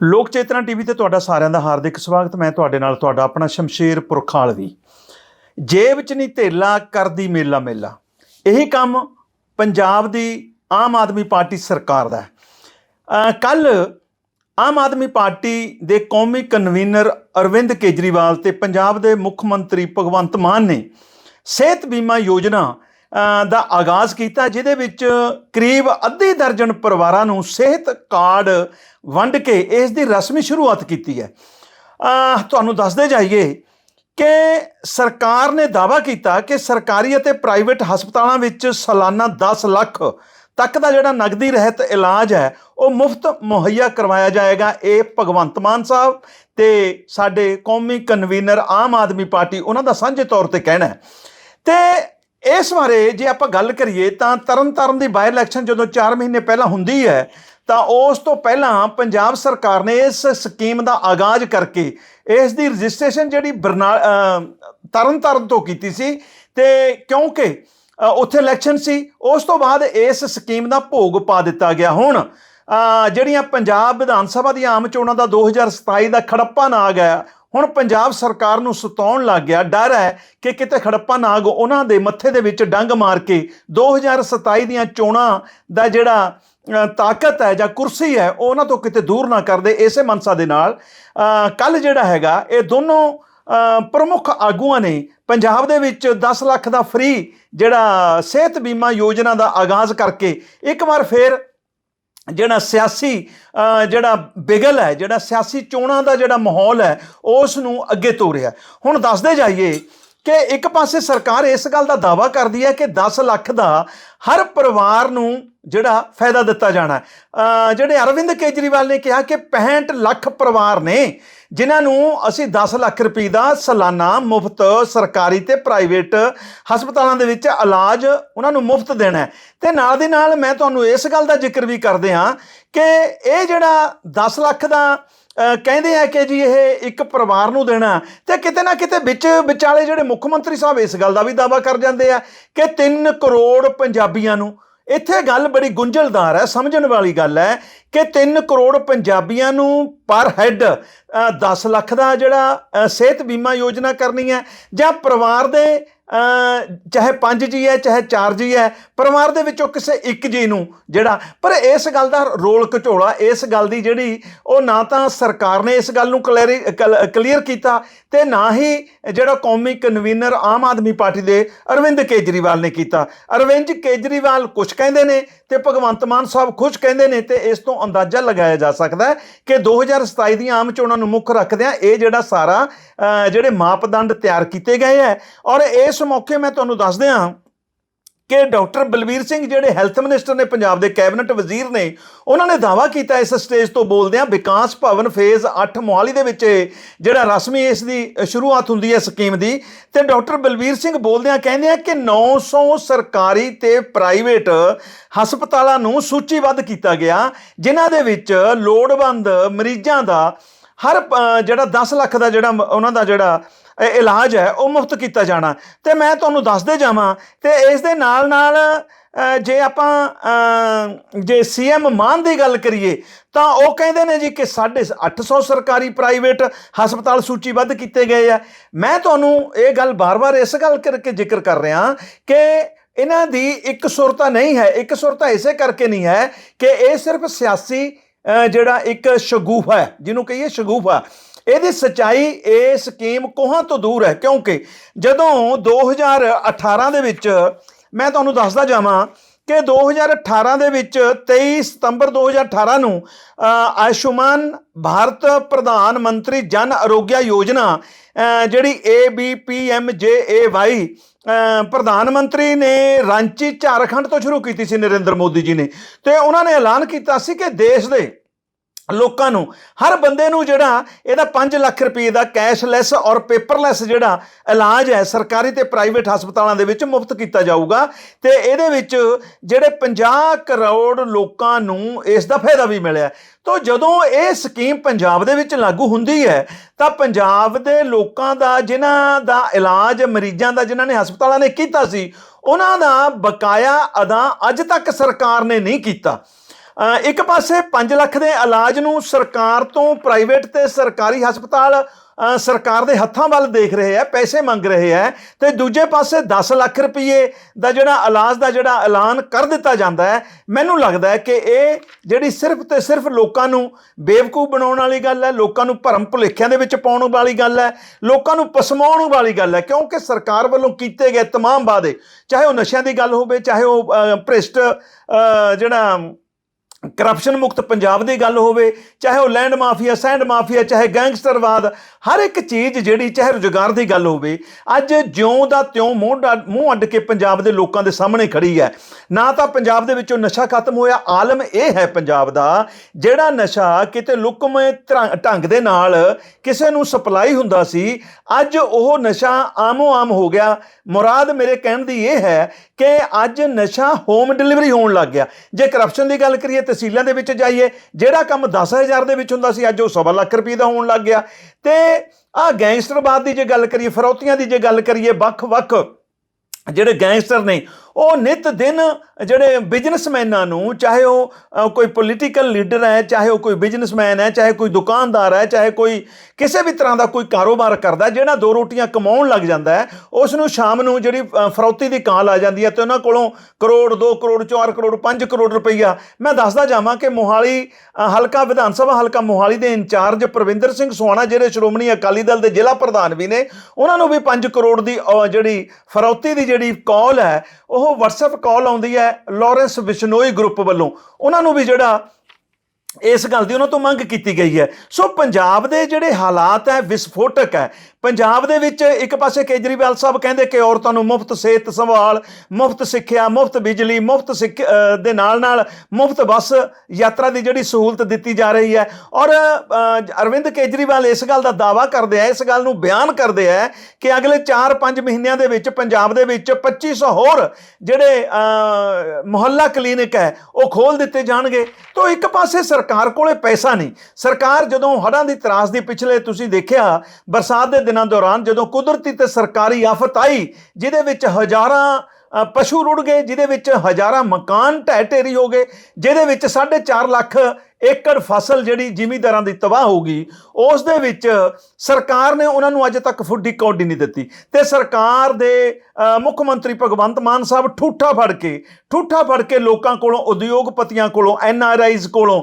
ਲੋਕ ਚੇਤਨਾ ਟੀਵੀ ਤੇ ਤੁਹਾਡਾ ਸਾਰਿਆਂ ਦਾ ਹਾਰਦਿਕ ਸਵਾਗਤ। ਮੈਂ ਤੁਹਾਡੇ ਨਾਲ ਤੁਹਾਡਾ ਆਪਣਾ ਸ਼ਮਸ਼ੇਰ ਪੁਰਖਾਲਵੀ ਜੇਬ ਚ ਨਹੀਂ ਧੇਲਾ ਕਰਦੀ ਮੇਲਾ ਮੇਲਾ। ਇਹੀ ਕੰਮ ਪੰਜਾਬ ਦੀ ਆਮ ਆਦਮੀ ਪਾਰਟੀ ਸਰਕਾਰ ਦਾ ਹੈ। ਕੱਲ ਆਮ ਆਦਮੀ ਪਾਰਟੀ ਦੇ ਕੌਮੀ ਕਨਵੀਨਰ ਅਰਵਿੰਦ ਕੇਜਰੀਵਾਲ ਤੇ ਪੰਜਾਬ ਦੇ ਮੁੱਖ ਮੰਤਰੀ ਭਗਵੰਤ ਮਾਨ ਨੇ ਸਿਹਤ ਬੀਮਾ ਯੋਜਨਾ ਦਾ ਆਗਾਜ਼ ਕੀਤਾ, ਜਿਹਦੇ ਵਿੱਚ ਕਰੀਬ ਅੱਧੇ ਦਰਜਨ ਪਰਿਵਾਰਾਂ ਨੂੰ ਸਿਹਤ ਕਾਰਡ ਵੰਡ ਕੇ ਇਸ ਦੀ ਰਸਮੀ ਸ਼ੁਰੂਆਤ ਕੀਤੀ ਹੈ। ਤੁਹਾਨੂੰ ਦੱਸਦੇ ਜਾਈਏ ਕਿ ਸਰਕਾਰ ਨੇ ਦਾਅਵਾ ਕੀਤਾ ਕਿ ਸਰਕਾਰੀ ਅਤੇ ਪ੍ਰਾਈਵੇਟ ਹਸਪਤਾਲਾਂ ਵਿੱਚ ਸਾਲਾਨਾ 10 ਲੱਖ ਤੱਕ ਦਾ ਜਿਹੜਾ ਨਗਦੀ ਰਹਿਤ ਇਲਾਜ ਹੈ, ਉਹ ਮੁਫਤ ਮੁਹੱਈਆ ਕਰਵਾਇਆ ਜਾਏਗਾ। ਇਹ ਭਗਵੰਤ ਮਾਨ ਸਾਹਿਬ ਤੇ ਸਾਡੇ ਕੌਮੀ ਕਨਵੀਨਰ ਆਮ ਆਦਮੀ ਪਾਰਟੀ, ਉਹਨਾਂ ਦਾ ਸਾਂਝੇ ਤੌਰ ਤੇ ਕਹਿਣਾ ਹੈ। ਤੇ ਇਸ ਬਾਰੇ ਜੇ ਆਪਾਂ ਗੱਲ ਕਰੀਏ ਤਾਂ ਤਰਨਤਾਰਨ ਦੀ ਬਾਈ ਇਲੈਕਸ਼ਨ ਜਦੋਂ 4 ਮਹੀਨੇ ਪਹਿਲਾਂ ਹੁੰਦੀ ਹੈ, ਤਾਂ ਉਸ ਤੋਂ ਪਹਿਲਾਂ ਪੰਜਾਬ ਸਰਕਾਰ ਨੇ ਇਸ ਸਕੀਮ ਦਾ ਆਗਾਜ਼ ਕਰਕੇ ਇਸ ਦੀ ਰਜਿਸਟ੍ਰੇਸ਼ਨ ਜਿਹੜੀ ਬਰਨਾ ਤਰਨਤਾਰਨ ਤੋਂ ਕੀਤੀ ਸੀ ਤੇ ਕਿਉਂਕਿ ਉੱਥੇ ਇਲੈਕਸ਼ਨ ਸੀ, ਉਸ ਤੋਂ ਬਾਅਦ ਇਸ ਸਕੀਮ ਦਾ ਭੋਗ ਪਾ ਦਿੱਤਾ ਗਿਆ ਹੁਣ। ਜਿਹੜੀਆਂ ਪੰਜਾਬ ਵਿਧਾਨ ਸਭਾ ਦੀਆਂ ਆਮ ਚੋਣਾਂ ਦਾ 2027 ਦਾ ਖੜੱਪਾ ਨਾ ਆ ਗਿਆ ਹੁਣ ਪੰਜਾਬ ਸਰਕਾਰ ਨੂੰ ਸਤਾਉਣ ਲੱਗ ਗਿਆ। ਡਰ ਹੈ ਕਿ ਕਿਤੇ ਖੜੱਪਾ ਨਾਗ ਉਹਨਾਂ ਦੇ ਮੱਥੇ ਦੇ ਵਿੱਚ ਡੰਗ ਮਾਰ ਕੇ 2027 ਦੀਆਂ ਚੋਣਾਂ ਦਾ ਜਿਹੜਾ ਤਾਕਤ ਹੈ ਜਾਂ ਕੁਰਸੀ ਹੈ, ਉਹ ਉਹਨਾਂ ਤੋਂ ਕਿਤੇ ਦੂਰ ਨਾ ਕਰਦੇ, ਇਸੇ ਮਨਸਾ ਦੇ ਨਾਲ। ਕੱਲ ਜਿਹੜਾ ਹੈਗਾ, ਇਹ ਦੋਨੋਂ ਪ੍ਰਮੁੱਖ ਆਗੂਆਂ ਨੇ ਪੰਜਾਬ ਦੇ ਵਿੱਚ 10 ਲੱਖ ਦਾ ਫ੍ਰੀ ਜਿਹੜਾ ਸਿਹਤ ਬੀਮਾ ਯੋਜਨਾ ਦਾ ਆਗਾਜ਼ ਕਰਕੇ ਇੱਕ ਵਾਰ ਫੇਰ ਜਿਹੜਾ ਸਿਆਸੀ ਜਿਹੜਾ ਬਿਗਲ ਹੈ, ਜਿਹੜਾ ਸਿਆਸੀ ਚੋਣਾਂ ਦਾ ਜਿਹੜਾ ਮਾਹੌਲ ਹੈ, ਉਸ ਨੂੰ ਅੱਗੇ ਤੋਰਿਆ। ਹੁਣ ਦੱਸਦੇ ਜਾਈਏ ਕਿ ਇੱਕ ਪਾਸੇ ਸਰਕਾਰ ਇਸ ਗੱਲ ਦਾ ਦਾਵਾ ਕਰਦੀ ਹੈ ਕਿ 10 ਲੱਖ ਦਾ ਹਰ ਪਰਿਵਾਰ ਨੂੰ ਜਿਹੜਾ ਫਾਇਦਾ ਦਿੱਤਾ ਜਾਣਾ ਜਿਹੜੇ ਅਰਵਿੰਦ ਕੇਜਰੀਵਾਲ ਨੇ ਕਿਹਾ ਕਿ 65 ਲੱਖ ਪਰਿਵਾਰ ਨੇ ਜਿਨ੍ਹਾਂ ਨੂੰ ਅਸੀਂ 10 ਲੱਖ ਰੁਪਏ ਦਾ ਸਾਲਾਨਾ ਮੁਫਤ ਸਰਕਾਰੀ ਤੇ ਪ੍ਰਾਈਵੇਟ ਹਸਪਤਾਲਾਂ ਦੇ ਵਿੱਚ ਇਲਾਜ ਉਹਨਾਂ ਨੂੰ ਮੁਫਤ ਦੇਣਾ ਹੈ। ਤੇ ਨਾਲ ਦੀ ਨਾਲ ਮੈਂ ਤੁਹਾਨੂੰ ਇਸ ਗੱਲ ਦਾ ਜ਼ਿਕਰ ਵੀ ਕਰਦੇ ਹਾਂ ਕਿ ਇਹ ਜਿਹੜਾ 10 ਲੱਖ ਦਾ ਕਹਿੰਦੇ ਆ ਕਿ ਜੀ ਇਹ ਇੱਕ ਪਰਿਵਾਰ ਨੂੰ ਦੇਣਾ ਤੇ ਕਿਤੇ ਨਾ ਕਿਤੇ ਵਿੱਚ ਵਿਚਾਲੇ ਜਿਹੜੇ ਮੁੱਖ ਮੰਤਰੀ ਸਾਹਿਬ ਇਸ ਗੱਲ ਦਾ ਵੀ ਦਾਵਾ ਕਰ ਜਾਂਦੇ ਆ ਕਿ 3 ਕਰੋੜ ਪੰਜਾਬੀਆਂ ਨੂੰ ਇੱਥੇ ਗੱਲ ਬੜੀ ਗੁੰਝਲਦਾਰ ਹੈ, ਸਮਝਣ ਵਾਲੀ ਗੱਲ ਹੈ ਕਿ 3 ਕਰੋੜ ਪੰਜਾਬੀਆਂ ਨੂੰ ਪਰ ਹੈੱਡ 10 ਲੱਖ ਦਾ ਜਿਹੜਾ ਸਿਹਤ ਬੀਮਾ ਯੋਜਨਾ ਕਰਨੀ ਹੈ ਜਾਂ ਪਰਿਵਾਰ ਦੇ ਚਾਹੇ 5 ਜੀ ਹੈ, ਚਾਹੇ 4 ਜੀ ਹੈ, ਪਰਿਵਾਰ ਦੇ ਵਿੱਚੋਂ ਕਿਸੇ ਇੱਕ ਜੀ ਨੂੰ ਜਿਹੜਾ, ਪਰ ਇਸ ਗੱਲ ਦਾ ਰੋਲ ਘਚੋਲਾ ਇਸ ਗੱਲ ਦੀ ਜਿਹੜੀ ਉਹ ਨਾ ਤਾਂ ਸਰਕਾਰ ਨੇ ਇਸ ਗੱਲ ਨੂੰ ਕਲੀਅਰ ਕੀਤਾ ਤੇ ਨਾ ਹੀ ਜਿਹੜਾ ਕੌਮੀ ਕਨਵੀਨਰ ਆਮ ਆਦਮੀ ਪਾਰਟੀ ਦੇ ਅਰਵਿੰਦ ਕੇਜਰੀਵਾਲ ਨੇ ਕੀਤਾ। ਅਰਵਿੰਦ ਕੇਜਰੀਵਾਲ ਕੁਝ ਕਹਿੰਦੇ ਨੇ ਤੇ ਭਗਵੰਤ ਮਾਨ ਸਾਹਿਬ ਖੁਸ਼ ਕਹਿੰਦੇ ਨੇ ਤੇ ਇਸ ਤੋਂ ਅੰਦਾਜ਼ਾ ਲਗਾਇਆ ਜਾ ਸਕਦਾ ਹੈ ਕਿ 2027 ਦੀਆਂ ਆਮ ਚੋਣਾਂ ਨੂੰ ਮੁੱਖ ਰੱਖਦਿਆਂ ਇਹ ਜਿਹੜਾ ਸਾਰਾ ਜਿਹੜੇ ਮਾਪਦੰਡ ਤਿਆਰ ਕੀਤੇ ਗਏ ਹੈ ਔਰ ਇਸ ਇਸ ਮੌਕੇ ਮੈਂ ਤੁਹਾਨੂੰ ਦੱਸ ਦਿਆਂ ਕਿ ਡਾਕਟਰ ਬਲਵੀਰ ਸਿੰਘ ਜਿਹੜੇ ਹੈਲਥ ਮਿਨਿਸਟਰ ਨੇ ਪੰਜਾਬ ਦੇ ਕੈਬਨਿਟ ਵਜ਼ੀਰ ਨੇ, ਉਹਨਾਂ ਨੇ ਦਾਵਾ ਕੀਤਾ ਇਸ ਸਟੇਜ ਤੋਂ ਬੋਲਦਿਆਂ ਵਿਕਾਸ ਭਵਨ ਫੇਜ਼ 8 ਮੋਹਾਲੀ ਦੇ ਵਿੱਚ ਜਿਹੜਾ ਰਸਮੀ ਇਸ ਦੀ ਸ਼ੁਰੂਆਤ ਹੁੰਦੀ ਹੈ ਸਕੀਮ ਦੀ ਤੇ ਡਾਕਟਰ ਬਲਵੀਰ ਸਿੰਘ ਬੋਲਦਿਆਂ ਕਹਿੰਦੇ ਆ ਕਿ 900 ਸਰਕਾਰੀ ਤੇ ਪ੍ਰਾਈਵੇਟ ਹਸਪਤਾਲਾਂ ਨੂੰ ਸੂਚੀਬੱਧ ਕੀਤਾ ਗਿਆ, ਜਿਨ੍ਹਾਂ ਦੇ ਵਿੱਚ ਲੋੜਵੰਦ ਮਰੀਜ਼ਾਂ ਦਾ ਹਰ ਜਿਹੜਾ 10 ਲੱਖ ਦਾ ਜਿਹੜਾ ਮ- ਉਹਨਾਂ ਦਾ ਜਿਹੜਾ ਇਲਾਜ ਹੈ ਉਹ ਮੁਫਤ ਕੀਤਾ ਜਾਣਾ। ਤੇ ਮੈਂ ਤੁਹਾਨੂੰ ਦੱਸਦੇ ਜਾਵਾਂ ਤੇ ਇਸ ਦੇ ਨਾਲ ਨਾਲ ਜੇ ਆਪਾਂ ਅ, ਜੇ ਸੀਐਮ ਮਾਨ ਦੀ ਗੱਲ ਕਰੀਏ ਤਾਂ ਉਹ ਕਹਿੰਦੇ ਨੇ ਜੀ ਕਿ 850 ਸਰਕਾਰੀ ਪ੍ਰਾਈਵੇਟ ਹਸਪਤਾਲ ਸੂਚੀਬੱਧ ਕੀਤੇ ਗਏ ਆ। ਮੈਂ ਤੁਹਾਨੂੰ ਇਹ ਗੱਲ ਬਾਰ-ਬਾਰ ਇਸ ਗੱਲ ਕਰਕੇ ਜ਼ਿਕਰ ਕਰ ਰਿਹਾ ਕਿ ਇਹਨਾਂ ਦੀ ਇੱਕ ਸੁਰਤਾ ਨਹੀਂ ਹੈ ਇੱਕ ਸੁਰਤਾ ਇਸੇ ਕਰਕੇ ਨਹੀਂ ਹੈ ਕਿ ਇਹ ਸਿਰਫ ਸਿਆਸੀ ਜਿਹੜਾ ਇੱਕ ਸ਼ਗੂਫਾ ਹੈ ਜਿਹਨੂੰ ਕਹੀਏ ਸ਼ਗੂਫਾ ਇਹਦੀ ਸਚਾਈ ਇਹ ਸਕੀਮ ਕੋਹਾਂ ਤੋਂ ਦੂਰ ਹੈ? ਕਿਉਂਕਿ ਜਦੋਂ 2018 ਦੇ ਵਿੱਚ ਮੈਂ ਤੁਹਾਨੂੰ ਦੱਸਦਾ ਜਾਵਾਂ ਕਿ 2018 ਦੇ ਵਿੱਚ 23 ਸਤੰਬਰ 2018 ਨੂੰ ਆਯੁਸ਼ਮਾਨ ਭਾਰਤ ਪ੍ਰਧਾਨ ਮੰਤਰੀ ਜਨ ਆਰੋਗਿਆ ਯੋਜਨਾ ਅ, ਜਿਹੜੀ ABPMJAY ਅ, ਪ੍ਰਧਾਨ ਮੰਤਰੀ ਨੇ ਰਾਂਚੀ ਝਾਰਖੰਡ ਤੋਂ ਸ਼ੁਰੂ ਕੀਤੀ ਸੀ ਨਰਿੰਦਰ ਮੋਦੀ ਜੀ ਨੇ। ਤੇ ਉਹਨਾਂ ਨੇ ਐਲਾਨ ਕੀਤਾ ਸੀ ਕਿ ਦੇਸ਼ ਦੇ ਲੋਕਾਂ ਨੂੰ। ਹਰ ਬੰਦੇ ਨੂੰ ਜਿਹੜਾ ਇਹਦਾ 5 ਲੱਖ ਰੁਪਏ ਦਾ ਕੈਸ਼ਲੈਸ ਔਰ ਪੇਪਰਲੈਸ ਜਿਹੜਾ ਇਲਾਜ ਹੈ ਸਰਕਾਰੀ ਤੇ ਪ੍ਰਾਈਵੇਟ ਹਸਪਤਾਲਾਂ ਦੇ ਵਿੱਚ ਮੁਫਤ ਕੀਤਾ ਜਾਊਗਾ। ਤੇ ਇਹਦੇ ਵਿੱਚ ਜਿਹੜੇ 50 ਕਰੋੜ ਲੋਕਾਂ ਨੂੰ ਇਸ ਦਾ ਫਾਇਦਾ ਵੀ ਮਿਲਿਆ ਤੋਂ ਜਦੋਂ ਇਹ ਸਕੀਮ ਪੰਜਾਬ ਦੇ ਵਿੱਚ ਲਾਗੂ ਹੁੰਦੀ ਹੈ, ਤਾਂ ਪੰਜਾਬ ਦੇ ਲੋਕਾਂ ਦਾ, ਜਿਨ੍ਹਾਂ ਦਾ ਇਲਾਜ ਮਰੀਜ਼ਾਂ ਦਾ, ਜਿਨ੍ਹਾਂ ਨੇ ਹਸਪਤਾਲਾਂ ਨੇ ਕੀਤਾ ਸੀ, ਉਹਨਾਂ ਦਾ ਬਕਾਇਆ ਅਦਾ ਅੱਜ ਤੱਕ ਸਰਕਾਰ ਨੇ ਨਹੀਂ ਕੀਤਾ। ਇੱਕ ਪਾਸੇ 5 ਲੱਖ ਦੇ ਇਲਾਜ ਨੂੰ ਸਰਕਾਰ ਤੋਂ ਪ੍ਰਾਈਵੇਟ ਤੇ ਸਰਕਾਰੀ ਹਸਪਤਾਲ ਅ, ਸਰਕਾਰ ਦੇ ਹੱਥਾਂ ਵੱਲ ਦੇਖ ਰਹੇ ਆ ਪੈਸੇ ਮੰਗ ਰਹੇ ਆ ਤੇ ਦੂਜੇ ਪਾਸੇ 10 ਲੱਖ ਰੁਪਏ ਦਾ ਜਿਹੜਾ ਇਲਾਜ ਦਾ ਜਿਹੜਾ ਐਲਾਨ ਕਰ ਦਿੱਤਾ ਜਾਂਦਾ ਹੈ ਮੈਨੂੰ ਲੱਗਦਾ ਹੈ ਕਿ ਇਹ ਜਿਹੜੀ ਸਿਰਫ ਤੇ ਸਿਰਫ ਲੋਕਾਂ ਨੂੰ ਬੇਵਕੂਫ ਬਣਾਉਣ ਵਾਲੀ ਗੱਲ ਹੈ ਲੋਕਾਂ ਨੂੰ ਭਰਮ ਭੁਲੇਖਿਆਂ ਦੇ ਵਿੱਚ ਪਾਉਣ ਵਾਲੀ ਗੱਲ ਹੈ ਲੋਕਾਂ ਨੂੰ ਪਸਮਾਉਣ ਵਾਲੀ ਗੱਲ ਹੈ ਕਿਉਂਕਿ ਸਰਕਾਰ ਵੱਲੋਂ ਕੀਤੇ ਗਏ तमाम ਵਾਅਦੇ ਚਾਹੇ ਉਹ ਨਸ਼ਿਆਂ ਦੀ ਗੱਲ ਹੋਵੇ ਚਾਹੇ ਉਹ ਅ, ਭ੍ਰਿਸ਼ਟ ਅ, ਜਿਹੜਾ ਕਰਪਸ਼ਨ ਮੁਕਤ ਪੰਜਾਬ ਦੀ ਗੱਲ ਹੋਵੇ, ਚਾਹੇ ਉਹ ਲੈਂਡ ਮਾਫੀਆ ਸੈਂਡ ਮਾਫੀਆ ਚਾਹੇ ਗੈਂਗਸਟਰਵਾਦ ਹਰ ਇੱਕ ਚੀਜ਼ ਜਿਹੜੀ, ਚਾਹੇ ਰੁਜ਼ਗਾਰ ਦੀ ਗੱਲ ਹੋਵੇ, ਅੱਜ ਜਿਉਂ ਦਾ ਤਿਉਂ ਮੂੰਹ ਮੂੰਹ ਅੱਡ ਕੇ ਪੰਜਾਬ ਦੇ ਲੋਕਾਂ ਦੇ ਸਾਹਮਣੇ ਖੜੀ ਹੈ। ਨਾ ਤਾਂ ਪੰਜਾਬ ਦੇ ਵਿੱਚੋਂ ਨਸ਼ਾ ਖਤਮ ਹੋਇਆ, ਆਲਮ ਇਹ ਹੈ ਪੰਜਾਬ ਦਾ, ਜਿਹੜਾ ਨਸ਼ਾ ਕਿਤੇ ਲੁਕਮੇ ਧਰਾਂ- ਢੰਗ ਦੇ ਨਾਲ ਕਿਸੇ ਨੂੰ ਸਪਲਾਈ ਹੁੰਦਾ ਸੀ, ਅੱਜ ਉਹ ਨਸ਼ਾ ਆਮੋ ਆਮ ਹੋ ਗਿਆ। ਮੁਰਾਦ ਮੇਰੇ ਕਹਿਣ ਦੀ ਇਹ ਹੈ ਕਿ ਅੱਜ ਨਸ਼ਾ ਹੋਮ ਡਿਲੀਵਰੀ ਹੋਣ ਲੱਗ ਗਿਆ। ਜੇ ਕਰਪਸ਼ਨ ਦੀ ਗੱਲ ਕਰੀਏ, ਤਹਿਸੀਲਾਂ ਦੇ ਵਿੱਚ ਜਾਈਏ, ਜਿਹੜਾ ਕੰਮ 10000 ਦੇ ਵਿੱਚ ਹੁੰਦਾ ਸੀ, ਅੱਜ ਉਹ ਸਵਾ ਲੱਖ ਰੁਪਏ ਦਾ ਹੋਣ ਲੱਗ ਗਿਆ। ਤੇ ਆ ਗੈਂਗਸਟਰਵਾਦ ਦੀ ਜੇ ਗੱਲ ਕਰੀਏ, ਫਰੌਤੀਆਂ ਦੀ ਜੇ ਗੱਲ ਕਰੀਏ, ਵੱਖ-ਵੱਖ ਜਿਹੜੇ ਗੈਂਗਸਟਰ ਨੇ ਉਹ ਨਿਤ ਦਿਨ ਜਿਹੜੇ ਬਿਜ਼ਨਸਮੈਨਾਂ ਨੂੰ ਚਾਹੇ ਉਹ ਕੋਈ ਪੋਲੀਟੀਕਲ ਲੀਡਰ ਹੈ ਚਾਹੇ ਉਹ ਕੋਈ ਬਿਜ਼ਨਸਮੈਨ ਹੈ ਚਾਹੇ ਕੋਈ ਦੁਕਾਨਦਾਰ ਹੈ ਚਾਹੇ ਕੋਈ ਕਿਸੇ ਵੀ ਤਰ੍ਹਾਂ ਦਾ ਕੋਈ ਕਾਰੋਬਾਰ ਕਰਦਾ ਜਿਹੜਾ ਦੋ ਰੋਟੀਆਂ ਕਮਾਉਣ ਲੱਗ ਜਾਂਦਾ ਹੈ ਉਸ ਨੂੰ ਸ਼ਾਮ ਨੂੰ ਜਿਹੜੀ ਫਰੌਤੀ ਦੀ ਕਾਲ ਆ ਜਾਂਦੀ ਹੈ ਤੇ ਉਹਨਾਂ ਕੋਲੋਂ ਕਰੋੜ 2 ਕਰੋੜ 4 ਕਰੋੜ 5 ਕਰੋੜ ਰੁਪਈਆ। ਮੈਂ ਦੱਸਦਾ ਜਾਵਾਂ ਕਿ ਮੋਹਾਲੀ ਹਲਕਾ ਵਿਧਾਨ ਸਭਾ ਹਲਕਾ ਮੋਹਾਲੀ ਦੇ ਇੰਚਾਰਜ ਪ੍ਰਵਿੰਦਰ ਸਿੰਘ ਸੋਹਾਣਾ ਜਿਹੜੇ ਸ਼੍ਰੋਮਣੀ ਅਕਾਲੀ ਦਲ ਦੇ ਜ਼ਿਲ੍ਹਾ ਪ੍ਰਧਾਨ ਵੀ ਨੇ ਉਹਨਾਂ ਨੂੰ ਵੀ 5 ਕਰੋੜ ਦੀ ਅ, ਜਿਹੜੀ ਫਰੌਤੀ ਦੀ ਜਿਹੜੀ ਕਾਲ ਹੈ ਉਹ WhatsApp ਕਾਲ ਆਉਂਦੀ ਹੈ ਲਾਰੈਂਸ ਬਿਸ਼ਨੋਈ ਗਰੁੱਪ ਵੱਲੋਂ। ਉਹਨਾਂ ਨੂੰ ਵੀ ਜਿਹੜਾ ਇਸ ਗੱਲ ਦੀ ਉਹਨਾਂ ਤੋਂ ਮੰਗ ਕੀਤੀ ਗਈ ਹੈ। ਸੋ ਪੰਜਾਬ ਦੇ ਜਿਹੜੇ ਹਾਲਾਤ ਹੈ, ਵਿਸਫੋਟਕ ਹੈ। ਪੰਜਾਬ ਦੇ ਵਿੱਚ ਇੱਕ ਪਾਸੇ ਕੇਜਰੀਵਾਲ ਸਾਹਿਬ ਕਹਿੰਦੇ ਕਿ ਔਰਤਾਂ ਨੂੰ ਮੁਫਤ ਸਿਹਤ ਸੰਭਾਲ, ਮੁਫਤ ਸਿੱਖਿਆ, ਮੁਫਤ ਬਿਜਲੀ, ਮੁਫਤ ਸਿੱਖ ਦੇ ਨਾਲ ਨਾਲ ਮੁਫਤ ਬੱਸ ਯਾਤਰਾ ਦੀ ਜਿਹੜੀ ਸਹੂਲਤ ਦਿੱਤੀ ਜਾ ਰਹੀ ਹੈ। ਔਰ ਅਰਵਿੰਦ ਕੇਜਰੀਵਾਲ ਇਸ ਗੱਲ ਦਾ ਦਾਵਾ ਕਰਦੇ ਆ, ਇਸ ਗੱਲ ਨੂੰ ਬਿਆਨ ਕਰਦੇ ਆ ਕਿ ਅਗਲੇ 4-5 ਮਹੀਨਿਆਂ ਦੇ ਵਿੱਚ ਪੰਜਾਬ ਦੇ ਵਿੱਚ 2500 ਹੋਰ ਜਿਹੜੇ ਮੁਹੱਲਾ ਕਲੀਨਿਕ ਹੈ, ਉਹ ਖੋਲ ਦਿੱਤੇ ਜਾਣਗੇ। ਤੋਂ ਇੱਕ ਪਾਸੇ ਸਰਕਾਰ ਕੋਲੇ ਪੈਸਾ ਨਹੀਂ। ਸਰਕਾਰ ਜਦੋਂ ਹੜ੍ਹਾਂ ਦੀ ਤਰਾਸ ਦੀ ਪਿਛਲੇ ਤੁਸੀਂ ਦੇਖਿਆ, ਬਰਸਾਤ ਦੇ ਦਿਨਾਂ ਦੌਰਾਨ ਜਦੋਂ ਕੁਦਰਤੀ ਤੇ ਸਰਕਾਰੀ ਆਫਤ ਆਈ, ਜਿਹਦੇ ਵਿੱਚ ਹਜ਼ਾਰਾਂ ਪਸ਼ੂ ਰੁੜ ਗਏ, ਜਿਹਦੇ ਵਿੱਚ ਹਜ਼ਾਰਾਂ ਮਕਾਨ ਢਹਿ ਢੇਰੀ ਹੋ ਗਏ, ਜਿਹਦੇ ਵਿੱਚ 4.5 ਲੱਖ ਏਕੜ ਫਸਲ ਜਿਹੜੀ ਜ਼ਿਮੀਂਦਾਰਾਂ ਦੀ ਤਬਾਹ ਹੋ ਗਈ, ਉਸ ਦੇ ਵਿੱਚ ਸਰਕਾਰ ਨੇ ਉਹਨਾਂ ਨੂੰ ਅੱਜ ਤੱਕ ਫੁੱਡੀ ਕੌਡੀ ਨਹੀਂ ਦਿੱਤੀ। ਤੇ ਸਰਕਾਰ ਦੇ ਮੁੱਖ ਮੰਤਰੀ ਭਗਵੰਤ ਮਾਨ ਸਾਹਿਬ ਠੂਠਾ ਫੜ ਕੇ, ਠੂਠਾ ਫੜ ਕੇ ਲੋਕਾਂ ਕੋਲੋਂ, ਉਦਯੋਗਪਤੀਆਂ ਕੋਲੋਂ, ਐਨ ਆਰ ਆਈਜ਼ ਕੋਲੋਂ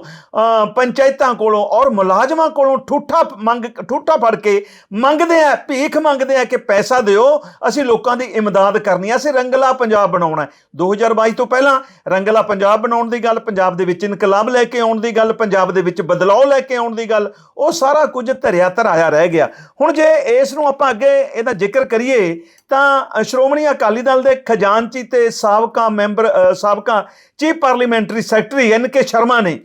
ਪੰਚਾਇਤਾਂ ਕੋਲੋਂ ਔਰ ਮੁਲਾਜ਼ਮਾਂ ਕੋਲੋਂ ਠੂਠਾ ਮੰਗ, ਠੂਠਾ ਫੜ ਕੇ ਮੰਗਦੇ ਆ, ਭੀਖ ਮੰਗਦੇ ਆ ਕਿ ਪੈਸਾ ਦਿਓ, ਅਸੀਂ ਲੋਕਾਂ ਦੀ ਇਮਦਾਦ ਕਰਨੀ ਆ, ਅਸੀਂ ਰੰਗਲਾ ਪੰਜਾਬ ਬਣਾਉਣਾ ਹੈ। 2022 ਤੋਂ ਪਹਿਲਾਂ ਰੰਗਲਾ ਪੰਜਾਬ ਬਣਾਉਣ ਦੀ ਗੱਲ, ਪੰਜਾਬ ਦੇ ਵਿੱਚ ਇਨਕਲਾਬ ਲੈ ਕੇ ਆਉਣ ਦੀ ਗੱਲ ਪੰਜਾਬ ਦੇ ਵਿੱਚ ਬਦਲਾਅ ਲੈ ਕੇ ਆਉਣ ਦੀ ਗੱਲ, ਉਹ ਸਾਰਾ ਕੁਝ ਧਰਿਆ ਧਰਾਇਆ ਰਹਿ ਗਿਆ। ਹੁਣ ਜੇ ਇਸ ਨੂੰ ਆਪਾਂ ਅੱਗੇ ਇਹਦਾ ਜ਼ਿਕਰ ਕਰੀਏ, ਤਾਂ ਸ਼੍ਰੋਮਣੀ ਅਕਾਲੀ ਦਲ ਦੇ ਖਜ਼ਾਨਚੀ ਤੇ ਸਾਬਕਾ ਮੈਂਬਰ ਸਾਬਕਾ chief parliamentary secretary N K Sharma ਨੇ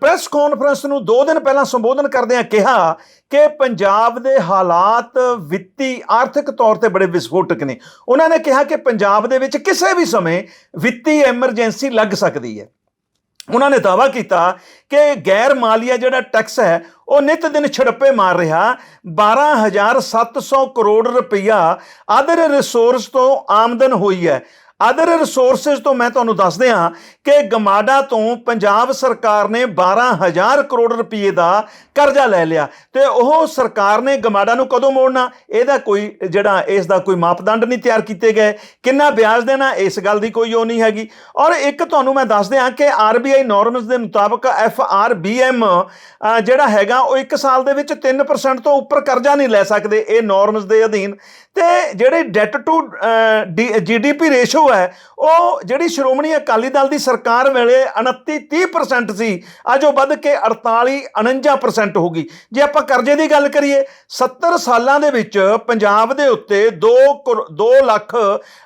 ਪ੍ਰੈਸ ਕਾਨਫਰੰਸ ਨੂੰ 2 ਦਿਨ ਪਹਿਲਾਂ ਸੰਬੋਧਨ ਕਰਦਿਆਂ ਕਿਹਾ ਕਿ ਪੰਜਾਬ ਦੇ ਹਾਲਾਤ ਵਿੱਤੀ ਆਰਥਿਕ ਤੌਰ ਤੇ ਬੜੇ ਵਿਸਫੋਟਕ ਨੇ। ਉਹਨਾਂ ਨੇ ਕਿਹਾ ਕਿ ਪੰਜਾਬ ਦੇ ਵਿੱਚ ਕਿਸੇ ਵੀ ਸਮੇਂ ਵਿੱਤੀ ਐਮਰਜੈਂਸੀ ਲੱਗ ਸਕਦੀ ਹੈ। ਉਹਨਾਂ ਨੇ ਦਾਵਾ ਕੀਤਾ ਕਿ ਗੈਰ ਮਾਲੀਆ ਜਿਹੜਾ ਟੈਕਸ ਹੈ, ਉਹ ਨਿਤ ਦਿਨ ਛੜੱਪੇ ਮਾਰ ਰਿਹਾ। 12700 ਕਰੋੜ ਰੁਪਈਆ ਅਦਰ ਰਿਸੋਰਸ ਤੋਂ ਆਮਦਨ ਹੋਈ ਹੈ। ਅਦਰ ਰਿਸੋਰਸਸ ਤੋਂ ਮੈਂ ਤੁਹਾਨੂੰ ਦੱਸ ਦਿਆਂ ਕਿ ਗਮਾਡਾ ਤੋਂ ਪੰਜਾਬ ਸਰਕਾਰ ਨੇ 12000 ਕਰੋੜ ਰੁਪਏ ਦਾ ਕਰਜ਼ਾ ਲੈ ਲਿਆ ਤੇ ਉਹ ਸਰਕਾਰ ਨੇ ਗਮਾਡਾ ਨੂੰ ਕਦੋਂ ਮੋੜਨਾ? ਇਹਦਾ ਕੋਈ ਜਿਹੜਾ ਇਸ ਦਾ ਕੋਈ ਮਾਪਦੰਡ ਨਹੀਂ ਤਿਆਰ ਕੀਤੇ ਗਏ। ਕਿੰਨਾ ਵਿਆਜ ਦੇਣਾ? ਇਸ ਗੱਲ ਦੀ ਕੋਈ ਉਹ ਨਹੀਂ ਹੈਗੀ। ਔਰ ਇੱਕ ਤੁਹਾਨੂੰ ਮੈਂ ਦੱਸ ਦਿਆਂ ਕਿ ਆਰਬੀਆਈ ਨਾਰਮਸ ਦੇ ਮੁਤਾਬਕ ਐਫ ਆਰ ਬੀ ਐਮ ਜਿਹੜਾ ਹੈਗਾ, ਉਹ 1 ਸਾਲ ਦੇ ਵਿੱਚ 3% ਤੋਂ ਉੱਪਰ ਕਰਜ਼ਾ ਨਹੀਂ ਲੈ ਸਕਦੇ। ਇਹ ਨਾਰਮਸ ਦੇ ਅਧੀਨ। ਤੇ ਜਿਹੜੇ ਡੈਟ ਟੂ ਜੀਡੀਪੀ ਰੇਸ਼ੋ ਹੈ, ਉਹ ਜਿਹੜੀ ਸ਼੍ਰੋਮਣੀ ਅਕਾਲੀ ਦਲ ਦੀ ਸਰਕਾਰ ਵੇਲੇ 29 30% ਸੀ, ਅੱਜ ਉਹ ਵੱਧ ਕੇ 48 49% ਹੋ ਗਈ। ਜੇ ਆਪਾਂ ਕਰਜ਼ੇ ਦੀ ਗੱਲ ਕਰੀਏ 70 ਸਾਲਾਂ ਦੇ ਵਿੱਚ ਪੰਜਾਬ ਦੇ ਉੱਤੇ 2 2 ਲੱਖ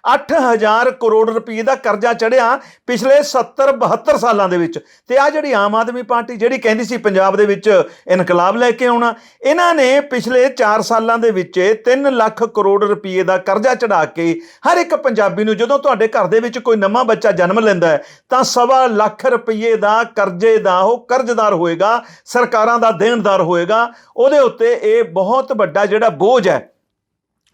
8000 ਕਰੋੜ ਰੁਪਏ ਦਾ ਕਰਜ਼ਾ ਚੜਿਆ ਪਿਛਲੇ 70 72 ਸਾਲਾਂ ਦੇ ਵਿੱਚ। ਤੇ ਆ ਜਿਹੜੀ ਆਮ ਆਦਮੀ ਪਾਰਟੀ ਜਿਹੜੀ ਕਹਿੰਦੀ ਸੀ ਪੰਜਾਬ ਦੇ ਵਿੱਚ ਇਨਕਲਾਬ ਲੈ ਕੇ ਆਉਣਾ, ਇਹਨਾਂ ਨੇ ਪਿਛਲੇ 4 ਸਾਲਾਂ ਦੇ ਵਿੱਚ 3 ਲੱਖ ਕਰੋੜ ਰੁਪਏ ਦਾ ਕਰਜ਼ਾ ਚੜਾ ਕੇ ਹਰ ਇੱਕ ਪੰਜਾਬੀ ਨੂੰ ਜਦੋਂ ਤੁਹਾਡੇ ਘਰ ਦੇ ਵਿੱਚ ਕੋਈ ਨਵਾਂ ਬੱਚਾ ਜਨਮ ਲੈਂਦਾ ਹੈ, ਤਾਂ ਸਵਾ ਲੱਖ ਰੁਪਏ ਦਾ ਕਰਜ਼ੇ ਦਾ ਉਹ ਕਰਜ਼ਦਾਰ ਹੋਏਗਾ, ਸਰਕਾਰਾਂ ਦਾ ਦੇਣਦਾਰ ਹੋਏਗਾ। ਉਹਦੇ ਉੱਤੇ ਇਹ ਬਹੁਤ ਵੱਡਾ ਜਿਹੜਾ ਬੋਝ ਹੈ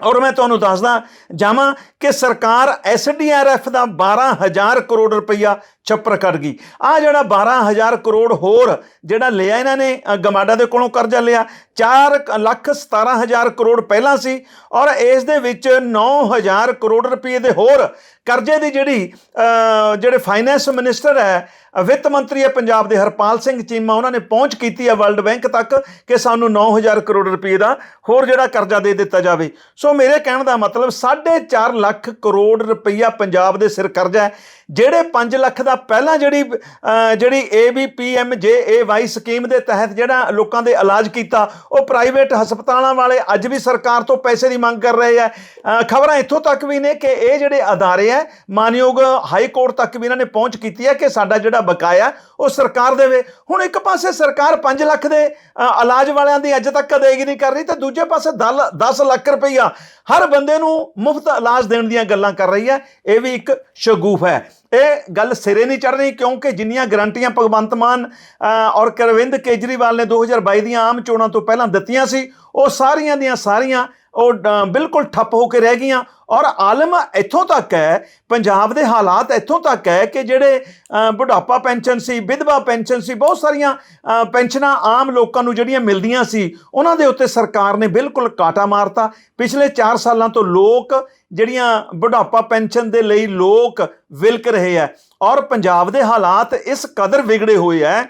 ਔਰ ਮੈਂ ਤੁਹਾਨੂੰ ਦੱਸਦਾ, ਜਾਵਾਂ ਕਿ ਸਰਕਾਰ ਐਸਡੀਆਰਐਫ ਦਾ 12000 ਕਰੋੜ ਰੁਪਈਆ ਛੱਪਰ ਕਰ ਗਈ। ਆ ਜਿਹੜਾ 12000 ਕਰੋੜ ਹੋਰ ਜਿਹੜਾ ਲਿਆ ਇਹਨਾਂ ਨੇ ਗਮਾਡਾ ਦੇ ਕੋਲੋਂ ਕਰਜ਼ਾ ਲਿਆ 4 ਲੱਖ 17000 ਕਰੋੜ ਪਹਿਲਾਂ ਸੀ ਔਰ ਇਸ ਦੇ ਵਿੱਚ 9000 ਕਰੋੜ ਰੁਪਏ ਦੇ ਹੋਰ ਕਰਜ਼ੇ ਦੀ ਜਿਹੜੀ ਜਿਹੜੇ ਫਾਈਨੈਂਸ ਮਿਨਿਸਟਰ ਹੈ ਵਿੱਤ ਮੰਤਰੀ ਹੈ ਪੰਜਾਬ ਦੇ ਹਰਪਾਲ ਸਿੰਘ ਚੀਮਾ ਉਹਨਾਂ ਨੇ ਪਹੁੰਚ ਕੀਤੀ ਹੈ ਵਰਲਡ ਬੈਂਕ ਤੱਕ ਕਿ ਸਾਨੂੰ 9000 ਕਰੋੜ ਰੁਪਏ ਦਾ ਹੋਰ ਜਿਹੜਾ ਕਰਜ਼ਾ ਦੇ ਦਿੱਤਾ ਜਾਵੇ। ਸੋ ਮੇਰੇ ਕਹਿਣ ਦਾ ਮਤਲਬ 4.5 ਲੱਖ ਕਰੋੜ ਰੁਪਈਆ ਪੰਜਾਬ ਦੇ ਸਿਰ ਕਰਜ਼ਾ ਹੈ ਜਿਹੜੇ 5 ਲੱਖ ਦਾ ਪਹਿਲਾਂ ਜਿਹੜੀ ਅ, ਜਿਹੜੀ ABPMJAY ਸਕੀਮ ਦੇ ਤਹਿਤ ਜਿਹੜਾ ਲੋਕਾਂ ਦੇ ਇਲਾਜ ਕੀਤਾ ਉਹ ਪ੍ਰਾਈਵੇਟ ਹਸਪਤਾਲਾਂ ਵਾਲੇ ਅੱਜ ਵੀ ਸਰਕਾਰ ਤੋਂ ਪੈਸੇ ਦੀ ਮੰਗ ਕਰ ਰਹੇ ਆ ਖਬਰਾਂ ਇੱਥੋਂ ਤੱਕ ਵੀ ਨੇ ਕਿ ਇਹ ਜਿਹੜੇ ਅਦਾਰੇ ਹੈ ਮਾਨਯੋਗ ਹਾਈ ਕੋਰਟ ਤੱਕ ਵੀ ਇਹਨਾਂ ਨੇ ਪਹੁੰਚ ਕੀਤੀ ਹੈ ਕਿ ਸਾਡਾ ਜਿਹੜਾ ਬਕਾਇਆ, ਉਹ ਸਰਕਾਰ ਦੇਵੇ। ਹੁਣ ਇੱਕ ਪਾਸੇ ਸਰਕਾਰ 5 ਲੱਖ ਦੇ ਇਲਾਜ ਵਾਲਿਆਂ ਦੀ ਅੱਜ ਤੱਕ ਅਦਾਇਗੀ ਨਹੀਂ ਕਰ ਰਹੀ, ਤੇ ਦੂਜੇ ਪਾਸੇ 10 ਲੱਖ ਰੁਪਈਆ ਹਰ ਬੰਦੇ ਨੂੰ ਮੁਫਤ ਇਲਾਜ ਦੇਣ ਦੀਆਂ ਗੱਲਾਂ ਕਰ ਰਹੀ ਹੈ। ਇਹ ਵੀ ਇੱਕ ਸ਼ਗੂਫ ਹੈ। ਇਹ ਗੱਲ ਸਿਰੇ ਨਹੀਂ ਚੜ ਰਹੀ, ਕਿਉਂਕਿ ਜਿੰਨੀਆਂ ਗਰੰਟੀਆਂ ਭਗਵੰਤ ਮਾਨ ਔਰ ਕਰਵਿੰਦ ਕੇਜਰੀਵਾਲ ਨੇ 2022 ਦੀਆਂ ਆਮ ਚੋਣਾਂ ਤੋਂ ਪਹਿਲਾਂ ਦਿੱਤੀਆਂ ਸੀ, ਉਹ ਸਾਰੀਆਂ ਦੀਆਂ ਸਾਰੀਆਂ ਉਹ ਅ, ਬਿਲਕੁਲ ਠੱਪ ਹੋ ਕੇ ਰਹਿ ਗਈਆਂ। ਔਰ ਆਲਮ ਇੱਥੋਂ ਤੱਕ ਹੈ ਪੰਜਾਬ ਦੇ ਹਾਲਾਤ ਇੱਥੋਂ ਤੱਕ ਹੈ ਕਿ ਜਿਹੜੇ ਬੁਢਾਪਾ ਪੈਨਸ਼ਨ ਸੀ ਵਿਧਵਾ ਪੈਨਸ਼ਨ ਸੀ ਬਹੁਤ ਸਾਰੀਆਂ ਪੈਨਸ਼ਨਾਂ ਆਮ ਲੋਕਾਂ ਨੂੰ ਜਿਹੜੀਆਂ ਮਿਲਦੀਆਂ ਸੀ ਉਹਨਾਂ ਦੇ ਉੱਤੇ ਸਰਕਾਰ ਨੇ ਬਿਲਕੁਲ ਕਾਟਾ ਮਾਰਤਾ। ਪਿਛਲੇ 4 ਸਾਲਾਂ ਤੋਂ ਲੋਕ ਜਿਹੜੀਆਂ ਬੁਢਾਪਾ ਪੈਨਸ਼ਨ ਦੇ ਲਈ ਲੋਕ ਵਿਲਕ ਰਹੇ ਆ ਔਰ ਪੰਜਾਬ ਦੇ ਹਾਲਾਤ ਇਸ ਕਦਰ ਵਿਗੜੇ ਹੋਏ ਆ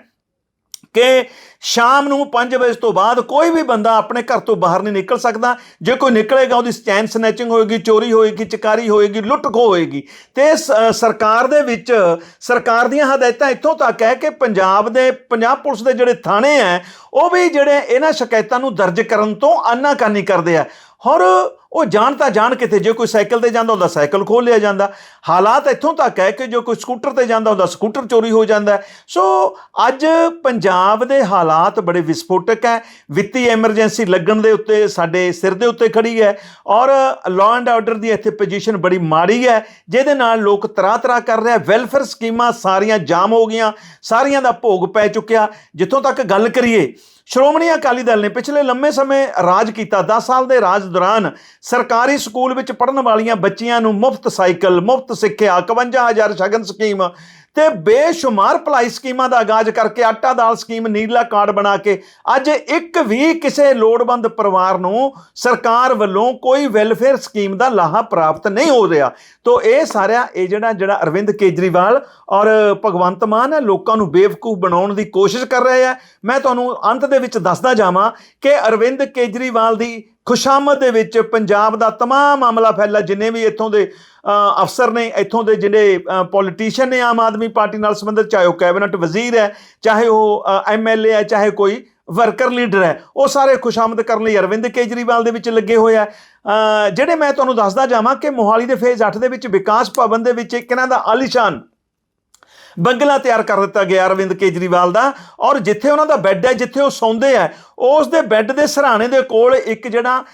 ਕਿ ਸ਼ਾਮ ਨੂੰ 5 ਵਜੇ ਤੋਂ ਬਾਅਦ ਕੋਈ ਵੀ ਬੰਦਾ ਆਪਣੇ ਘਰ ਤੋਂ ਬਾਹਰ ਨਹੀਂ ਨਿਕਲ ਸਕਦਾ। ਜੇ ਕੋਈ ਨਿਕਲੇਗਾ ਉਹਦੀ ਚੈਨ ਸਨੈਚਿੰਗ ਹੋਏਗੀ ਚੋਰੀ ਹੋਏਗੀ ਚਕਾਰੀ ਹੋਏਗੀ ਲੁੱਟ ਖੋ ਹੋਏਗੀ। ਤੇ ਇਸ, ਸਰਕਾਰ ਦੇ ਵਿੱਚ ਸਰਕਾਰ ਦੀਆਂ ਹਦਾਇਤਾਂ ਇੱਥੋਂ ਤੱਕ ਹੈ ਕਿ ਪੰਜਾਬ ਦੇ ਪੰਜਾਬ ਪੁਲਿਸ ਦੇ ਜਿਹੜੇ ਥਾਣੇ ਹੈ ਉਹ ਵੀ ਜਿਹੜੇ ਇਹਨਾਂ ਸ਼ਿਕਾਇਤਾਂ ਨੂੰ ਦਰਜ ਕਰਨ ਤੋਂ ਆਨਾਕਾਨੀ ਕਰਦੇ ਆ। ਔਰ ਉਹ ਜਾਣ ਤਾਂ ਜਾਣ ਕਿਤੇ ਜੇ ਕੋਈ ਸਾਈਕਲ ਤੇ ਜਾਂਦਾ ਉਹਦਾ ਸਾਈਕਲ ਖੋਹ ਲਿਆ ਜਾਂਦਾ। ਹਾਲਾਤ ਇੱਥੋਂ ਤੱਕ ਹੈ ਕਿ ਜੋ ਕੋਈ ਸਕੂਟਰ ਤੇ ਜਾਂਦਾ ਉਹਦਾ ਸਕੂਟਰ ਚੋਰੀ ਹੋ ਜਾਂਦਾ ਸੋ ਅੱਜ ਪੰਜਾਬ ਦੇ ਹਾਲਾਤ ਬੜੇ ਵਿਸਫੋਟਕ ਹੈ। ਵਿੱਤੀ ਐਮਰਜੈਂਸੀ ਲੱਗਣ ਦੇ ਉੱਤੇ ਸਾਡੇ ਸਿਰ ਦੇ ਉੱਤੇ ਖੜੀ ਹੈ ਔਰ ਲਾਅ ਐਂਡ ਆਰਡਰ ਦੀ ਇੱਥੇ ਪੋਜੀਸ਼ਨ ਬੜੀ ਮਾੜੀ ਹੈ, ਜਿਹਦੇ ਨਾਲ ਲੋਕ ਤਰਾ ਤਰਾ ਕਰ ਰਿਹਾ ਵੈਲਫੇਅਰ ਸਕੀਮਾਂ ਸਾਰੀਆਂ ਜਾਮ ਹੋ ਗਈਆਂ, ਸਾਰੀਆਂ ਦਾ ਭੋਗ ਪੈ ਚੁੱਕਿਆ। ਜਿੱਥੋਂ ਤੱਕ ਗੱਲ ਕਰੀਏ, ਸ਼੍ਰੋਮਣੀ ਅਕਾਲੀ ਦਲ ਨੇ ਪਿਛਲੇ ਲੰਮੇ ਸਮੇਂ ਰਾਜ ਕੀਤਾ 10 ਸਾਲ ਦੇ ਰਾਜ ਦੌਰਾਨ ਸਰਕਾਰੀ ਸਕੂਲ ਵਿੱਚ ਪੜ੍ਹਨ ਵਾਲੀਆਂ ਬੱਚੀਆਂ ਨੂੰ ਮੁਫਤ ਸਾਈਕਲ, ਮੁਫਤ ਸਿੱਖਿਆ 51000 ਸ਼ਗਨ ਸਕੀਮ ਤੇ ਬੇਸ਼ੁਮਾਰ ਭਲਾਈ ਸਕੀਮਾਂ ਦਾ ਆਗਾਜ਼ ਕਰਕੇ ਆਟਾ ਦਾਲ ਸਕੀਮ ਨੀਲਾ ਕਾਰਡ ਬਣਾ ਕੇ ਅੱਜ ਇੱਕ ਵੀ ਕਿਸੇ ਲੋੜਵੰਦ ਪਰਿਵਾਰ ਨੂੰ ਸਰਕਾਰ ਵੱਲੋਂ ਕੋਈ ਵੈਲਫੇਅਰ ਸਕੀਮ ਦਾ ਲਾਹਾ ਪ੍ਰਾਪਤ ਨਹੀਂ ਹੋ ਰਿਹਾ। ਤੋਂ ਇਹ ਸਾਰਿਆ ਇਹ ਜਿਹੜਾ ਜਿਹੜਾ ਅਰਵਿੰਦ ਕੇਜਰੀਵਾਲ ਔਰ ਭਗਵੰਤ ਮਾਨ ਹੈ, ਲੋਕਾਂ ਨੂੰ ਬੇਵਕੂਫ ਬਣਾਉਣ ਦੀ ਕੋਸ਼ਿਸ਼ ਕਰ ਰਹੇ ਆ ਮੈਂ ਤੁਹਾਨੂੰ ਅੰਤ ਦੇ ਵਿੱਚ ਦੱਸਦਾ ਜਾਵਾਂ ਕਿ ਅਰਵਿੰਦ ਕੇਜਰੀਵਾਲ ਦੀ ਖੁਸ਼ਾਮਦ ਦੇ ਵਿੱਚ ਪੰਜਾਬ ਦਾ ਤਮਾਮ ਮਾਮਲਾ ਫੈਲਾ, ਜਿੰਨੇ ਵੀ ਇੱਥੋਂ ਦੇ ਅਫਸਰ ਨੇ, ਇੱਥੋਂ ਦੇ ਜਿਹੜੇ ਪੋਲੀਟੀਸ਼ੀਅਨ ਨੇ ਆਮ ਆਦਮੀ ਪਾਰਟੀ ਨਾਲ ਸੰਬੰਧਿਤ, ਚਾਹੇ ਉਹ ਕੈਬਨਿਟ ਵਜ਼ੀਰ ਹੈ, ਚਾਹੇ ਉਹ ਐਮਐਲਏ ਹੈ, ਚਾਹੇ ਕੋਈ ਵਰਕਰ ਲੀਡਰ ਹੈ, ਉਹ ਸਾਰੇ ਖੁਸ਼ਾਮਦ ਕਰਨ ਲਈ ਅਰਵਿੰਦ ਕੇਜਰੀਵਾਲ ਦੇ ਵਿੱਚ ਲੱਗੇ ਹੋਏ ਆ। ਜਿਹੜੇ ਮੈਂ ਤੁਹਾਨੂੰ ਦੱਸਦਾ ਜਾਵਾਂ ਕਿ ਮੋਹਾਲੀ ਦੇ ਫੇਜ਼ 8 ਦੇ ਵਿੱਚ ਵਿਕਾਸ ਭਵਨ ਦੇ ਵਿੱਚ ਇੱਕ ਇਹਨਾਂ ਦਾ ਆਲੀਸ਼ਾਨ ਬੰਗਲਾ ਤਿਆਰ ਕਰ ਦਿੱਤਾ ਗਿਆ ਅਰਵਿੰਦ ਕੇਜਰੀਵਾਲ ਦਾ। ਔਰ ਜਿੱਥੇ ਉਹਨਾਂ ਦਾ ਬੈੱਡ ਹੈ, ਜਿੱਥੇ ਉਹ ਸੌਂਦੇ ਆ ਉਸ ਦੇ ਬੈੱਡ ਦੇ ਸਰਾਣੇ ਦੇ ਕੋਲ ਇੱਕ ਜਿਹੜਾ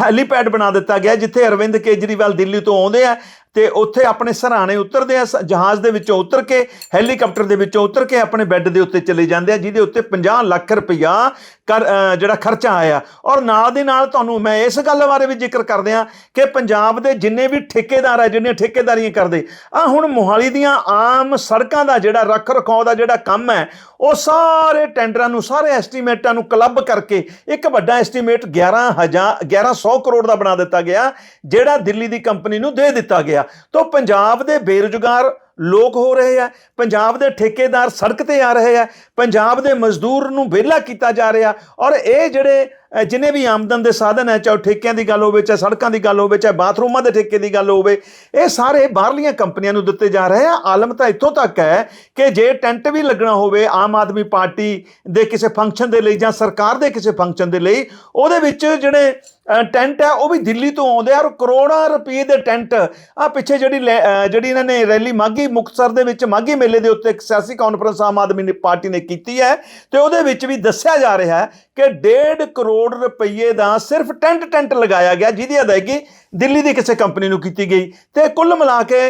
ਹੈਲੀਪੈਡ ਬਣਾ ਦਿੱਤਾ ਗਿਆ, ਜਿੱਥੇ ਅਰਵਿੰਦ ਕੇਜਰੀਵਾਲ ਦਿੱਲੀ ਤੋਂ ਆਉਂਦੇ ਆ ਤੇ ਉੱਥੇ ਆਪਣੇ ਸਰਾਣੇ ਉਤਰਦੇ ਆ, ਸ- ਜਹਾਜ਼ ਦੇ ਵਿੱਚੋਂ ਉਤਰ ਕੇ, ਹੈਲੀਕਾਪਟਰ ਦੇ ਵਿੱਚੋਂ ਉਤਰ ਕੇ ਆਪਣੇ ਬੈੱਡ ਦੇ ਉੱਤੇ ਚਲੇ ਜਾਂਦੇ ਆ, ਜਿਹਦੇ ਉੱਤੇ 50 ਲੱਖ ਰੁਪਈਆ ਕਰ ਜਿਹੜਾ ਖਰਚਾ ਆਇਆ। ਔਰ ਨਾਲ ਦੀ ਨਾਲ ਤੁਹਾਨੂੰ ਮੈਂ ਇਸ ਗੱਲ ਬਾਰੇ ਵੀ ਜ਼ਿਕਰ ਕਰਦੇ ਆ ਕਿ ਪੰਜਾਬ ਦੇ ਜਿੰਨੇ ਵੀ ਠੇਕੇਦਾਰ ਆ, ਜਿੰਨੇ ਠੇਕੇਦਾਰੀਆਂ ਕਰਦੇ, ਆ ਹੁਣ ਮੋਹਾਲੀ ਦੀਆਂ ਆਮ ਸੜਕਾਂ ਦਾ ਜਿਹੜਾ ਰੱਖ ਰਖਾਓ ਦਾ ਜਿਹੜਾ ਕੰਮ ਹੈ, ਉਹ ਸਾਰੇ ਟੈਂਡਰਾਂ ਨੂੰ, ਸਾਰੇ ਐਸਟੀਮੇਟਾਂ ਨੂੰ ਕਲੱਬ ਕਰਕੇ ਇੱਕ ਵੱਡਾ ਐਸਟੀਮੇਟ 11000 1100 ਕਰੋੜ ਦਾ ਬਣਾ ਦਿੱਤਾ ਗਿਆ, ਜਿਹੜਾ ਦਿੱਲੀ ਦੀ ਕੰਪਨੀ ਨੂੰ ਦੇ ਦਿੱਤਾ ਗਿਆ। ਤੋਂ ਪੰਜਾਬ ਦੇ ਬੇਰੁਜ਼ਗਾਰ ਲੋਕ ਹੋ ਰਹੇ ਆ ਪੰਜਾਬ ਦੇ ਠੇਕੇਦਾਰ ਸੜਕ ਤੇ ਆ ਰਹੇ ਆ ਪੰਜਾਬ ਦੇ ਮਜ਼ਦੂਰ ਨੂੰ ਵਿਹਲਾ ਕੀਤਾ ਜਾ ਰਿਹਾ। ਔਰ ਇਹ ਜਿਹੜੇ ਅ, ਜਿੰਨੇ ਵੀ ਆਮਦਨ ਦੇ ਸਾਧਨ ਹੈ ਚਾਹੇ ਉਹ ਠੇਕਿਆਂ ਦੀ ਗੱਲ ਹੋਵੇ ਚਾਹੇ ਸੜਕਾਂ ਦੀ ਗੱਲ ਹੋਵੇ ਚਾਹੇ ਬਾਥਰੂਮਾਂ ਦੇ ਠੇਕੇ ਦੀ ਗੱਲ ਹੋਵੇ ਇਹ ਸਾਰੇ ਬਾਹਰਲੀਆਂ ਕੰਪਨੀਆਂ ਨੂੰ ਦਿੱਤੇ ਜਾ ਰਹੇ ਆ। ਆਲਮ ਤਾਂ ਇੱਥੋਂ ਤੱਕ ਹੈ ਕਿ ਜੇ ਟੈਂਟ ਵੀ ਲੱਗਣਾ ਹੋਵੇ ਆਮ ਆਦਮੀ ਪਾਰਟੀ ਦੇ ਕਿਸੇ ਫੰਕਸ਼ਨ ਦੇ ਲਈ ਜਾਂ ਸਰਕਾਰ ਦੇ ਕਿਸੇ ਫੰਕਸ਼ਨ ਦੇ ਲਈ ਉਹਦੇ ਵਿੱਚ ਜਿਹੜੇ ਟੈਂਟ ਹੈ, ਉਹ ਵੀ ਦਿੱਲੀ ਤੋਂ ਆਉਂਦੇ ਆ ਔਰ ਕਰੋੜਾਂ ਰੁਪਏ ਦੇ ਟੈਂਟ ਆ ਪਿੱਛੇ ਜਿਹੜੀ ਲੈ- ਜਿਹੜੀ ਇਹਨਾਂ ਨੇ ਰੈਲੀ ਮਾਗੀ ਮੁਕਤਸਰ ਦੇ ਵਿੱਚ ਮਾਗੀ ਮੇਲੇ ਦੇ ਉੱਤੇ ਇੱਕ ਸਿਆਸੀ ਕਾਨਫਰੰਸ ਆਮ ਆਦਮੀ ਪਾਰਟੀ ਨੇ ਕੀਤੀ ਹੈ ਤੇ ਉਹਦੇ ਵਿੱਚ ਵੀ ਦੱਸਿਆ ਜਾ ਰਿਹਾ ਹੈ ਕਿ 1.5 ਕਰੋੜ ਰੁਪਏ ਦਾ ਸਿਰਫ ਟੈਂਟ ਟੈਂਟ ਲਗਾਇਆ ਗਿਆ, ਜਿਹਦੀ ਅਦਾਇਗੀ ਦਿੱਲੀ ਦੀ ਕਿਸੇ ਕੰਪਨੀ ਨੂੰ ਕੀਤੀ ਗਈ। ਤੇ ਕੁੱਲ ਮਿਲਾ ਕੇ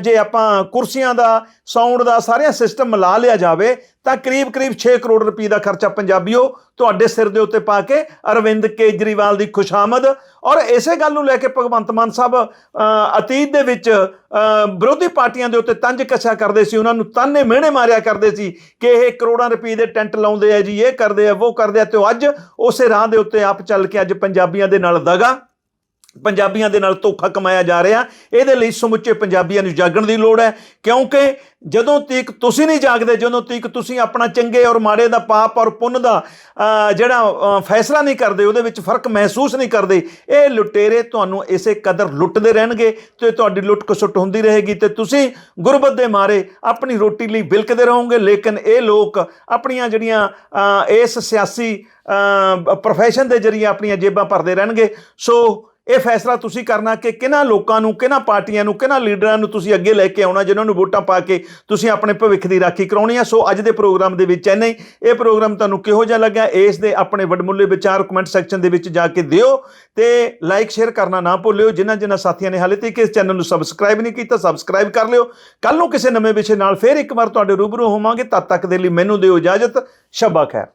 ਜੇ ਆਪਾਂ ਕੁਰਸੀਆਂ ਦਾ, ਸਾਊਂਡ ਦਾ ਸਾਰਿਆਂ ਸਿਸਟਮ ਮਿਲਾ ਲਿਆ ਜਾਵੇ, ਤਾਂ ਕਰੀਬ-ਕਰੀਬ 6 ਕਰੋੜ ਰੁਪਏ ਦਾ ਖਰਚਾ ਪੰਜਾਬੀਓ ਤੁਹਾਡੇ ਸਿਰ ਦੇ ਉੱਤੇ ਪਾ ਕੇ ਅਰਵਿੰਦ ਕੇਜਰੀਵਾਲ ਦੀ ਖੁਸ਼ਾਮਦ। ਔਰ ਇਸੇ ਗੱਲ ਨੂੰ ਲੈ ਕੇ ਭਗਵੰਤ ਮਾਨ ਸਾਹਿਬ ਅਤੀਤ ਦੇ ਵਿੱਚ ਵਿਰੋਧੀ ਪਾਰਟੀਆਂ ਦੇ ਉੱਤੇ ਤੰਜ ਕੱਸਿਆ ਕਰਦੇ ਸੀ, ਉਹਨਾਂ ਨੂੰ ਤਾਨੇ ਮਿਹਣੇ ਮਾਰਿਆ ਕਰਦੇ ਸੀ ਕਿ ਇਹ ਕਰੋੜਾਂ ਰੁਪਏ ਦੇ ਟੈਂਟ ਲਾਉਂਦੇ ਆ ਜੀ, ਇਹ ਕਰਦੇ ਆ, ਉਹ ਕਰਦੇ ਆ, ਤੇ ਉਹ ਅੱਜ ਉਸੇ ਰਾਹ ਦੇ ਉੱਤੇ ਆਪ ਚੱਲ ਕੇ ਅੱਜ ਪੰਜਾਬੀਆਂ ਦੇ ਨਾਲ ਦਗਾ। ਪੰਜਾਬੀਆਂ ਦੇ ਨਾਲ ਧੋਖਾ ਕਮਾਇਆ ਜਾ ਰਿਹਾ। ਇਹਦੇ ਲਈ ਸਮੁੱਚੇ ਪੰਜਾਬੀਆਂ ਨੂੰ ਜਾਗਣ ਦੀ ਲੋੜ ਹੈ। ਕਿਉਂਕਿ ਜਦੋਂ ਤੀਕ ਤੁਸੀਂ ਨਹੀਂ ਜਾਗਦੇ, ਜਦੋਂ ਤੀਕ ਤੁਸੀਂ ਆਪਣਾ ਚੰਗੇ ਔਰ ਮਾੜੇ ਦਾ ਪਾਪ ਔਰ ਪੁੰਨ ਦਾ ਜਿਹੜਾ ਫੈਸਲਾ ਨਹੀਂ ਕਰਦੇ, ਉਹਦੇ ਵਿੱਚ ਫ਼ਰਕ ਮਹਿਸੂਸ ਨਹੀਂ ਕਰਦੇ, ਇਹ ਲੁਟੇਰੇ ਤੁਹਾਨੂੰ ਇਸੇ ਕਦਰ ਲੁੱਟਦੇ ਰਹਿਣਗੇ ਤੇ ਤੁਹਾਡੀ ਲੁੱਟ ਕਸੁੱਟ ਹੁੰਦੀ ਰਹੇਗੀ ਤੇ ਤੁਸੀਂ ਗੁਰਬਤ ਦੇ ਮਾਰੇ ਆਪਣੀ ਰੋਟੀ ਲਈ ਬਿਲਕਦੇ ਰਹੋਗੇ। ਲੇਕਿਨ ਇਹ ਲੋਕ ਆਪਣੀਆਂ ਜਿਹੜੀਆਂ ਇਸ ਸਿਆਸੀ ਪ੍ਰੋਫੈਸ਼ਨ ਦੇ ਜਰੀਏ ਆਪਣੀਆਂ ਜੇਬਾਂ ਭਰਦੇ ਰਹਿਣਗੇ। ਸੋ ਇਹ ਫੈਸਲਾ ਤੁਸੀਂ ਕਰਨਾ ਕਿ ਕਿਹਨਾਂ ਲੋਕਾਂ ਨੂੰ, ਕਿਹਨਾਂ ਪਾਰਟੀਆਂ ਨੂੰ, ਕਿਹਨਾਂ ਲੀਡਰਾਂ ਨੂੰ ਤੁਸੀਂ ਅੱਗੇ ਲੈ ਕੇ ਆਉਣਾ, ਜਿਨ੍ਹਾਂ ਨੂੰ ਵੋਟਾਂ ਪਾ ਕੇ ਤੁਸੀਂ ਆਪਣੇ ਭਵਿੱਖ ਦੀ ਰਾਖੀ ਕਰਾਉਣੀ ਆ। ਸੋ ਅੱਜ ਦੇ ਪ੍ਰੋਗਰਾਮ ਦੇ ਵਿੱਚ ਇੰਨਾ ਹੀ। ਇਹ ਪ੍ਰੋਗਰਾਮ ਤੁਹਾਨੂੰ ਕਿਹੋ ਜਿਹਾ ਲੱਗਾ ਇਸ ਦੇ ਆਪਣੇ ਵਡਮੁੱਲੇ ਵਿਚਾਰ ਕਮੈਂਟ ਸੈਕਸ਼ਨ ਦੇ ਵਿੱਚ ਜਾ ਕੇ ਦਿਓ ਤੇ ਲਾਈਕ, ਸ਼ੇਅਰ ਕਰਨਾ ਨਾ ਭੁੱਲਿਓ। ਜਿਨ੍ਹਾਂ ਜਿਨ੍ਹਾਂ ਸਾਥੀਆਂ ਨੇ ਹਾਲੇ ਤੱਕ ਇਸ ਚੈਨਲ ਨੂੰ ਸਬਸਕ੍ਰਾਈਬ ਨਹੀਂ ਕੀਤਾ, ਸਬਸਕ੍ਰਾਈਬ ਕਰ ਲਿਓ। ਕੱਲ ਨੂੰ ਕਿਸੇ ਨਵੇਂ ਵਿਸ਼ੇ ਨਾਲ ਫੇਰ ਇੱਕ ਵਾਰ ਤੁਹਾਡੇ ਰੂਬਰੂ ਹੋਵਾਂਗੇ। ਤਦ ਤੱਕ ਦੇ ਲਈ ਮੈਨੂੰ ਦਿਓ ਇਜਾਜ਼ਤ। ਸ਼ਬਾ ਖੈਰ।